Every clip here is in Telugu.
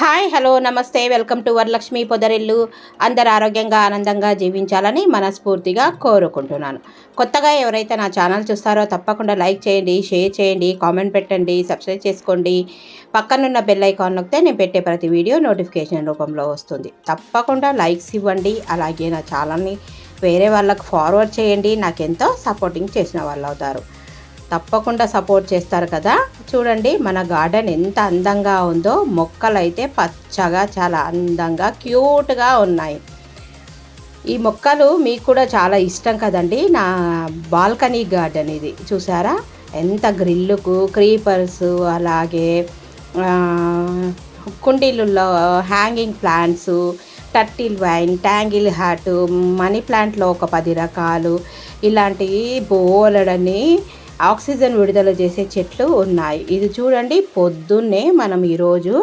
హాయ్ హలో నమస్తే వెల్కమ్ టు వరలక్ష్మి పొదరిల్లు. అందరు ఆరోగ్యంగా ఆనందంగా జీవించాలని మనస్ఫూర్తిగా కోరుకుంటున్నాను. కొత్తగా ఎవరైతే నా ఛానల్ చూస్తారో తప్పకుండా లైక్ చేయండి షేర్ చేయండి కామెంట్ పెట్టండి సబ్స్క్రైబ్ చేసుకోండి. పక్కనున్న బెల్ ఐకాన్ నొక్కితే నేను పెట్టే ప్రతి వీడియో నోటిఫికేషన్ రూపంలో వస్తుంది. తప్పకుండా లైక్స్ ఇవ్వండి. అలాగే నా ఛానల్ని వేరే వాళ్ళకు ఫార్వర్డ్ చేయండి. నాకెంతో సపోర్టింగ్ చేసిన వాళ్ళు అవుతారు తప్పకుండా సపోర్ట్ చేస్తారు కదా. చూడండి మన గార్డెన్ ఎంత అందంగా ఉందో మొక్కలు అయితే పచ్చగా చాలా అందంగా క్యూట్గా ఉన్నాయి. ఈ మొక్కలు మీకు కూడా చాలా ఇష్టం కదండి. నా బాల్కనీ గార్డెన్ ఇది చూసారా? ఎంత గ్రిల్లుకు క్రీపర్స్ అలాగే కుండీలలో hanging plants turtle vine tangle heart money ప్లాంట్లో ఒక పది రకాలు ఇలాంటివి బోలెడని ఆక్సిజన్ విడుదల చేసే చెట్లు ఉన్నాయి. ఇది చూడండి పొద్దున్నే మనం ఈరోజు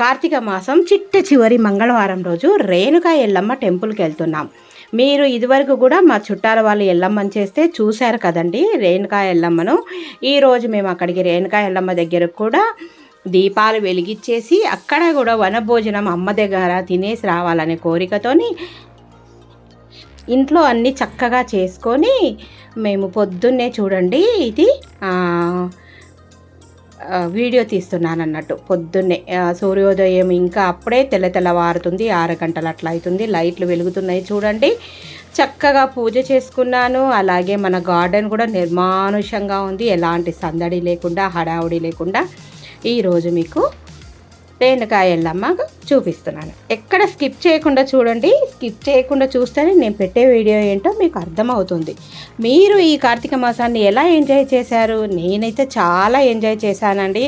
కార్తీక మాసం చిట్ట చివరి మంగళవారం రోజు రేణుక ఎల్లమ్మ టెంపుల్కి వెళ్తున్నాం. మీరు ఇదివరకు కూడా మా చుట్టాల వాళ్ళు ఎల్లమ్మని చేస్తే చూశారు కదండి రేణుకా ఎల్లమ్మను. ఈరోజు మేము అక్కడికి రేణుకా ఎల్లమ్మ దగ్గర కూడా దీపాలు వెలిగించేసి అక్కడ కూడా వనభోజనం అమ్మ దగ్గర తినేసి రావాలనే కోరికతోని ఇంట్లో అన్నీ చక్కగా చేసుకొని మేము పొద్దున్నే చూడండి ఇది వీడియో తీస్తున్నాను అన్నట్టు పొద్దున్నే సూర్యోదయం ఇంకా అప్పుడే తెల్ల తెల్లవారుతుంది ఆరు గంటలు అట్లా అవుతుంది లైట్లు వెలుగుతున్నాయి చూడండి. చక్కగా పూజ చేసుకున్నాను అలాగే మన గార్డెన్ కూడా నిర్మానుషంగా ఉంది ఎలాంటి సందడి లేకుండా హడావుడి లేకుండా. ఈరోజు మీకు రేణుకాయ చూపిస్తున్నాను. ఎక్కడ స్కిప్ చేయకుండా చూడండి. స్కిప్ చేయకుండా చూస్తేనే నేను పెట్టే వీడియో ఏంటో మీకు అర్థమవుతుంది. మీరు ఈ కార్తీక మాసాన్ని ఎలా ఎంజాయ్ చేశారు? నేనైతే చాలా ఎంజాయ్ చేశానండి.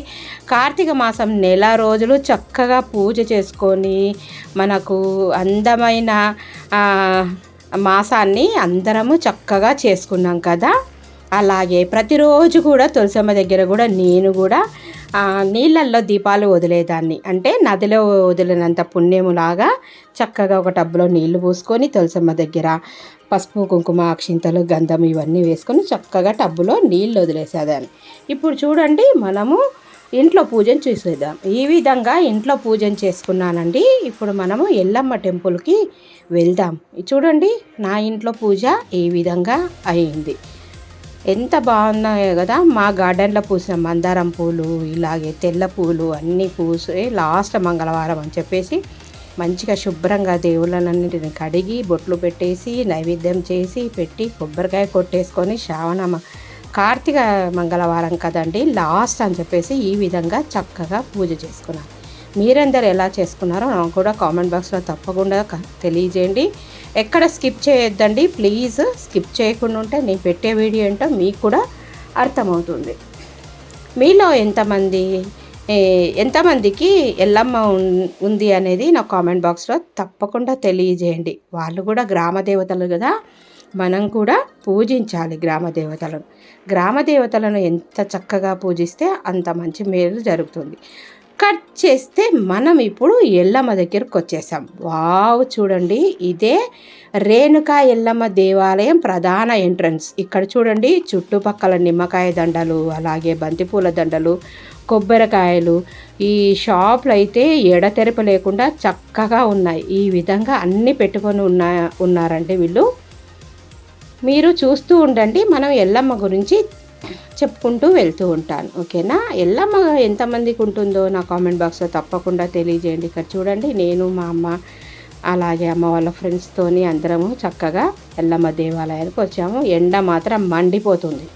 కార్తీక మాసం నెల రోజులు చక్కగా పూజ చేసుకొని మనకు అందమైన మాసాన్ని అందరము చక్కగా చేసుకున్నాం కదా. అలాగే ప్రతిరోజు కూడా తులసమ్మ దగ్గర కూడా నేను కూడా నీళ్ళల్లో దీపాలు వదిలేదాన్ని. అంటే నదిలో వదిలినంత పుణ్యములాగా చక్కగా ఒక టబ్లో నీళ్ళు పోసుకొని తులసమ్మ దగ్గర పసుపు కుంకుమ అక్షింతలు గంధం ఇవన్నీ వేసుకొని చక్కగా టబ్బులో నీళ్ళు వదిలేసేదాన్ని. ఇప్పుడు చూడండి మనము ఇంట్లో పూజను చూసేద్దాం. ఈ విధంగా ఇంట్లో పూజను చేసుకున్నానండి. ఇప్పుడు మనము ఎల్లమ్మ టెంపుల్కి వెళ్దాం. చూడండి నా ఇంట్లో పూజ ఈ విధంగా అయింది. ఎంత బాగున్నాయో కదా. మా గార్డెన్లో పూసిన మందారం పూలు ఇలాగే తెల్ల పూలు అన్నీ పూసి లాస్ట్ మంగళవారం అని చెప్పేసి మంచిగా శుభ్రంగా దేవుళ్ళనన్నింటిని కడిగి బొట్లు పెట్టేసి నైవేద్యం చేసి పెట్టి కొబ్బరికాయ కొట్టేసుకొని శ్రావణ కార్తీక మంగళవారం కదండి లాస్ట్ అని చెప్పేసి ఈ విధంగా చక్కగా పూజ చేసుకున్నాను మీరందరూ ఎలా చేసుకున్నారో నాకు కూడా కామెంట్ బాక్స్లో తప్పకుండా తెలియజేయండి. ఎక్కడ స్కిప్ చేయొద్దండి ప్లీజ్ స్కిప్ చేయకుండా ఉంటే నేను పెట్టే వీడియో ఏంటో మీకు కూడా అర్థమవుతుంది. మీలో ఎంతమంది ఎంతమందికి ఎల్లమ్మ ఉంది అనేది నా కామెంట్ బాక్స్లో తప్పకుండా తెలియజేయండి. వాళ్ళు కూడా గ్రామ దేవతలు కదా మనం కూడా పూజించాలి గ్రామ దేవతలను. గ్రామ దేవతలను ఎంత చక్కగా పూజిస్తే అంత మంచి మేలు జరుగుతుంది. కట్ చేస్తే మనం ఇప్పుడు ఎల్లమ్మ దగ్గరకు వచ్చేసాం. వావ్ చూడండి ఇదే రేణుకా ఎల్లమ్మ దేవాలయం ప్రధాన ఎంట్రన్స్. ఇక్కడ చూడండి చుట్టుపక్కల నిమ్మకాయ దండలు అలాగే బంతిపూల దండలు కొబ్బరికాయలు. ఈ షాపులు అయితే ఎడతెరప లేకుండా చక్కగా ఉన్నాయి. ఈ విధంగా అన్నీ పెట్టుకొని ఉన్నా ఉన్నారండి వీళ్ళు. మీరు చూస్తూ ఉండండి మనం ఎల్లమ్మ గురించి చెప్పుకుంటూ వెళ్తూ ఉంటాను. ఓకేనా? ఎల్లమ్మ ఎంతమందికి ఉంటుందో నా కామెంట్ బాక్స్లో తప్పకుండా తెలియజేయండి. ఇక్కడ చూడండి నేను మా అమ్మ అలాగే అమ్మ వాళ్ళ ఫ్రెండ్స్తోని అందరము చక్కగా ఎల్లమ్మ దేవాలయానికి వచ్చాము. ఎండ మాత్రం మండిపోతుంది.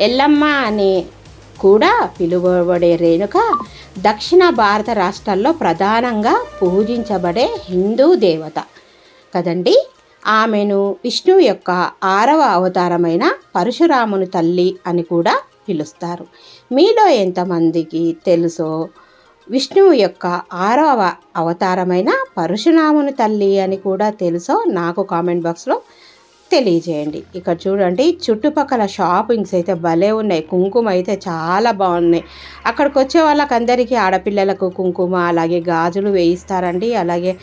ఎల్లమ్మ అని కూడా పిలువబడే రేణుక దక్షిణ భారత రాష్ట్రాల్లో ప్రధానంగా పూజించబడే హిందూ దేవత. కదండి? ఆమెను విష్ణువు యొక్క ఆరవ అవతారమైన పరశురాముని తల్లి అని కూడా పిలుస్తారు. మీలో ఎంతమందికి తెలుసో విష్ణువు యొక్క ఆరవ అవతారమైన పరశురాముని తల్లి అని కూడా తెలుసో నాకు కామెంట్ బాక్స్లో తెలియజేయండి. ఇక్కడ చూడండి చుట్టుపక్కల షాపింగ్స్ అయితే భలే ఉన్నాయి. కుంకుమ అయితే చాలా బాగున్నాయి. అక్కడికి వచ్చే వాళ్ళకందరికీ ఆడపిల్లలకు కుంకుమ అలాగే గాజులు వేయిస్తారండి. అలాగే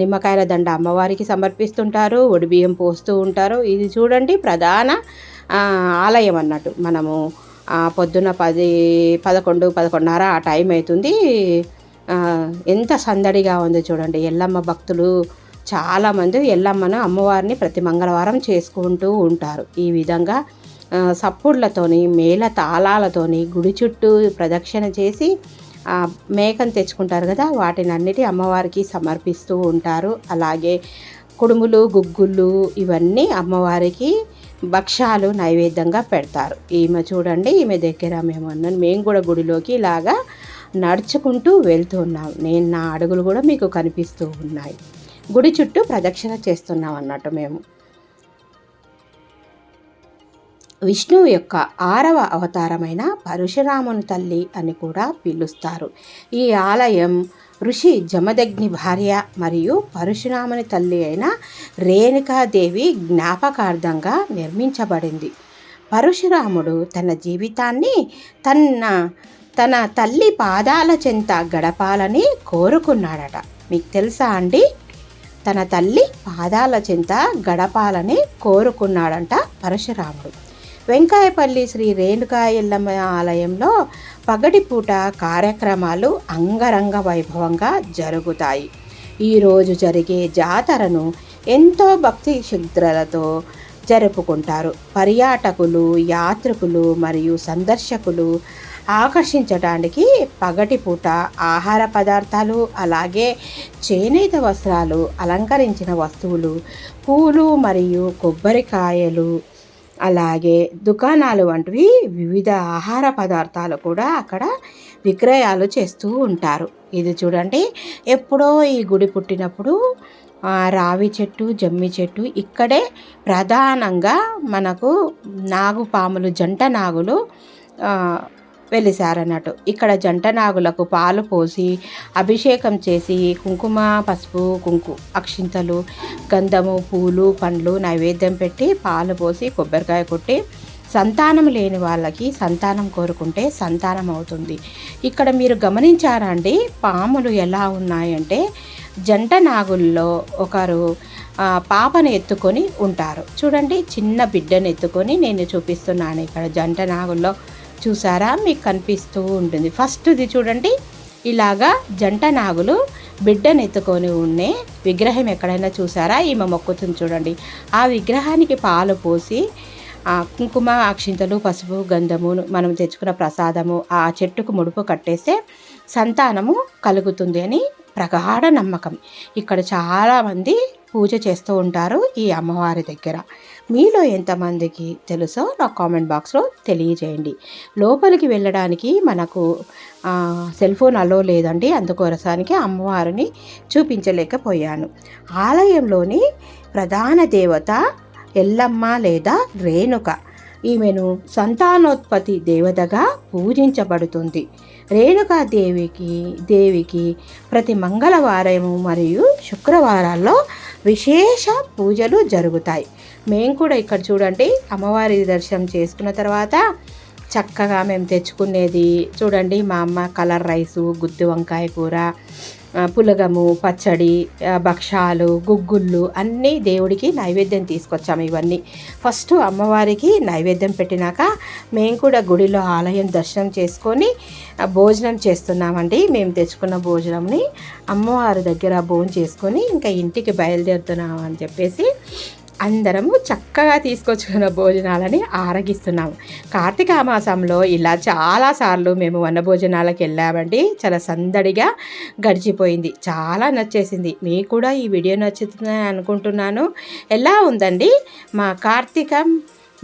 నిమ్మకాయల దండ అమ్మవారికి సమర్పిస్తుంటారు. ఒడిబియ్యం పోస్తూ ఉంటారు. ఇది చూడండి ప్రధాన ఆలయం అన్నట్టు. మనము పొద్దున్న పది పదకొండు పదకొండున్నర ఆ టైం అవుతుంది. ఎంత సందడిగా ఉంది చూడండి. ఎల్లమ్మ భక్తులు చాలామంది ఎల్లమ్మను అమ్మవారిని ప్రతి మంగళవారం చేసుకుంటూ ఉంటారు. ఈ విధంగా సప్పుడ్లతోని మేళ తాళాలతోని గుడి చుట్టూ ప్రదక్షిణ చేసి మేకను తెచ్చుకుంటారు కదా వాటిని అన్నిటి అమ్మవారికి సమర్పిస్తూ ఉంటారు. అలాగే కుడుములు గుగ్గుళ్ళు ఇవన్నీ అమ్మవారికి భక్ష్యాలు నైవేద్యంగా పెడతారు. ఈమె చూడండి ఈమె దగ్గర మేము అన్నాను మేము కూడా గుడిలోకి ఇలాగా నడుచుకుంటూ వెళ్తున్నాం నేను నా అడుగులు కూడా మీకు కనిపిస్తూ ఉన్నాయి. గుడి చుట్టూ ప్రదక్షిణ చేస్తున్నాం అన్నట్టు మేము. విష్ణువు యొక్క ఆరవ అవతారమైన పరశురాముని తల్లి అని కూడా పిలుస్తారు. ఈ ఆలయం ఋషి జమదగ్ని భార్య మరియు పరశురాముని తల్లి అయిన రేణుకాదేవి జ్ఞాపకార్థంగా నిర్మించబడింది. పరశురాముడు తన జీవితాన్ని తన తన తల్లి పాదాల చెంత గడపాలని కోరుకున్నాడట. మీకు తెలుసా అండి? తన తల్లి పాదాల చెంత గడపాలని కోరుకున్నాడంట పరశురాముడు. వెంకాయపల్లి శ్రీ రేణుకా ఎల్లమ్మ ఆలయంలో పగటిపూట కార్యక్రమాలు అంగరంగ వైభవంగా జరుగుతాయి. ఈరోజు జరిగే జాతరను ఎంతో భక్తి శుద్రలతో జరుపుకుంటారు. పర్యాటకులు యాత్రికులు మరియు సందర్శకులు ఆకర్షించడానికి పగటిపూట ఆహార పదార్థాలు అలాగే చేనేత వస్త్రాలు అలంకరించిన వస్తువులు పూలు మరియు కొబ్బరికాయలు అలాగే దుకాణాలు వంటివి వివిధ ఆహార పదార్థాలు కూడా అక్కడ విక్రయాలు చేస్తూ ఉంటారు. ఇది చూడండి ఎప్పుడో ఈ గుడి పుట్టినప్పుడు రావి చెట్టు జమ్మి చెట్టు ఇక్కడే ప్రధానంగా మనకు నాగుపాములు జంట నాగులు వెలిసారన్నట్టు. ఇక్కడ జంట నాగులకు పాలు పోసి అభిషేకం చేసి కుంకుమ పసుపు కుంకు అక్షింతలు గంధము పూలు పండ్లు నైవేద్యం పెట్టి పాలు పోసి కొబ్బరికాయ కొట్టి సంతానం లేని వాళ్ళకి సంతానం కోరుకుంటే సంతానం అవుతుంది. ఇక్కడ మీరు గమనించారా అండి? పాములు ఎలా ఉన్నాయంటే జంట నాగుల్లో ఒకరు పాపను ఎత్తుకొని ఉంటారు. చూడండి చిన్న బిడ్డను ఎత్తుకొని నేను చూపిస్తున్నాను ఇక్కడ జంట నాగుల్లో చూసారా? మీకు కనిపిస్తూ ఉంటుంది. ఫస్ట్ది చూడండి. ఇలాగా జంట నాగులు బిడ్డనెత్తుకొని ఉండే విగ్రహం ఎక్కడైనా చూసారా? ఈమె మొక్కుతుంది చూడండి. ఆ విగ్రహానికి పాలు పోసి కుంకుమ అక్షింతలు పసుపు గంధము మనం తెచ్చుకున్న ప్రసాదము ఆ చెట్టుకు ముడుపు కట్టేస్తే సంతానము కలుగుతుంది అని ప్రగాఢ నమ్మకం. ఇక్కడ చాలామంది పూజ చేస్తూ ఉంటారు ఈ అమ్మవారి దగ్గర. మీలో ఎంతమందికి తెలుసో నా కామెంట్ బాక్స్లో తెలియజేయండి. లోపలికి వెళ్ళడానికి మనకు సెల్ ఫోన్ అలో లేదండి. అందుకోసానికి అమ్మవారిని చూపించలేకపోయాను. ఆలయంలోని ప్రధాన దేవత ఎల్లమ్మ లేదా రేణుక. ఈమెను సంతానోత్పత్తి దేవతగా పూజించబడుతుంది. రేణుకాదేవికి దేవికి ప్రతి మంగళవారము మరియు శుక్రవారాల్లో విశేష పూజలు జరుగుతాయి. మేము కూడా ఇక్కడ చూడండి అమ్మవారి దర్శనం చేసుకున్న తర్వాత చక్కగా మేము తెచ్చుకునేది చూడండి మా అమ్మ కలర్ రైసు గుత్తి వంకాయ కూర పులగము పచ్చడి భక్షాలు గుగ్గుళ్ళు అన్నీ దేవుడికి నైవేద్యం తీసుకొచ్చాము ఇవన్నీ. ఫస్ట్ అమ్మవారికి నైవేద్యం పెట్టినాక మేము కూడా గుడిలో ఆలయం దర్శనం చేసుకొని భోజనం చేస్తున్నామండి. మేము తెచ్చుకున్న భోజనంని అమ్మవారి దగ్గర భోజనం చేసుకొని ఇంకా ఇంటికి బయలుదేరుతున్నాం అని చెప్పేసి అందరము చక్కగా తీసుకొచ్చుకున్న భోజనాలని ఆరగిస్తున్నాము. కార్తీక మాసంలో ఇలా చాలాసార్లు మేము వనభోజనాలకు వెళ్ళామండి. చాలా సందడిగా గడిచిపోయింది. చాలా నచ్చేసింది. మీకు కూడా ఈ వీడియో నచ్చుతుందని అనుకుంటున్నాను. ఎలా ఉందండి మా కార్తీక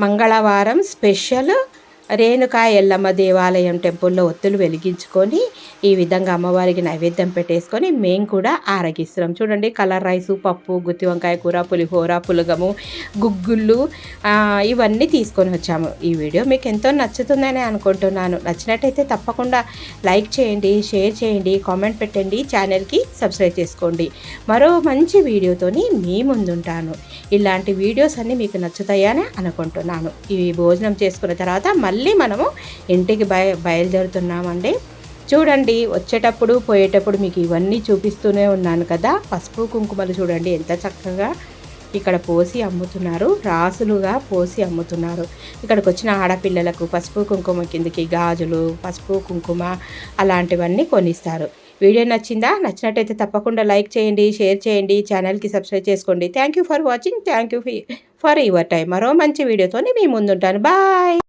మంగళవారం స్పెషల్? రేణుకా ఎల్లమ్మ దేవాలయం టెంపుల్లో ఒత్తులు వెలిగించుకొని ఈ విధంగా అమ్మవారికి నైవేద్యం పెట్టేసుకొని మేము కూడా ఆరగిస్తున్నాం. చూడండి కలర్ రైసు పప్పు గుత్తి వంకాయ కూర పులిహోర పులగము గుగ్గుళ్ళు ఇవన్నీ తీసుకొని వచ్చాము. ఈ వీడియో మీకు ఎంతో నచ్చుతుందని అనుకుంటున్నాను. నచ్చినట్టయితే తప్పకుండా లైక్ చేయండి షేర్ చేయండి కామెంట్ పెట్టండి ఛానల్కి సబ్స్క్రైబ్ చేసుకోండి. మరో మంచి వీడియోతోని మీ ముందుంటాను. ఇలాంటి వీడియోస్ అన్నీ మీకు నచ్చుతాయని అనుకుంటున్నాను. ఇవి భోజనం చేసుకున్న తర్వాత మళ్ళీ మనము ఇంటికి బయ బయలుదేరుతున్నామండి. చూడండి వచ్చేటప్పుడు పోయేటప్పుడు మీకు ఇవన్నీ చూపిస్తూనే ఉన్నాను కదా. పసుపు కుంకుమలు చూడండి ఎంత చక్కగా ఇక్కడ పోసి అమ్ముతున్నారు. రాసులుగా పోసి అమ్ముతున్నారు. ఇక్కడికి వచ్చిన ఆడపిల్లలకు పసుపు కుంకుమ కిందకి గాజులు పసుపు కుంకుమ అలాంటివన్నీ కొనిస్తారు. వీడియో నచ్చిందా? నచ్చినట్టయితే తప్పకుండా లైక్ చేయండి షేర్ చేయండి ఛానల్కి సబ్స్క్రైబ్ చేసుకోండి. Thank you for watching thank you for your time మరో మంచి వీడియోతో మీ ముందుంటాను. బాయ్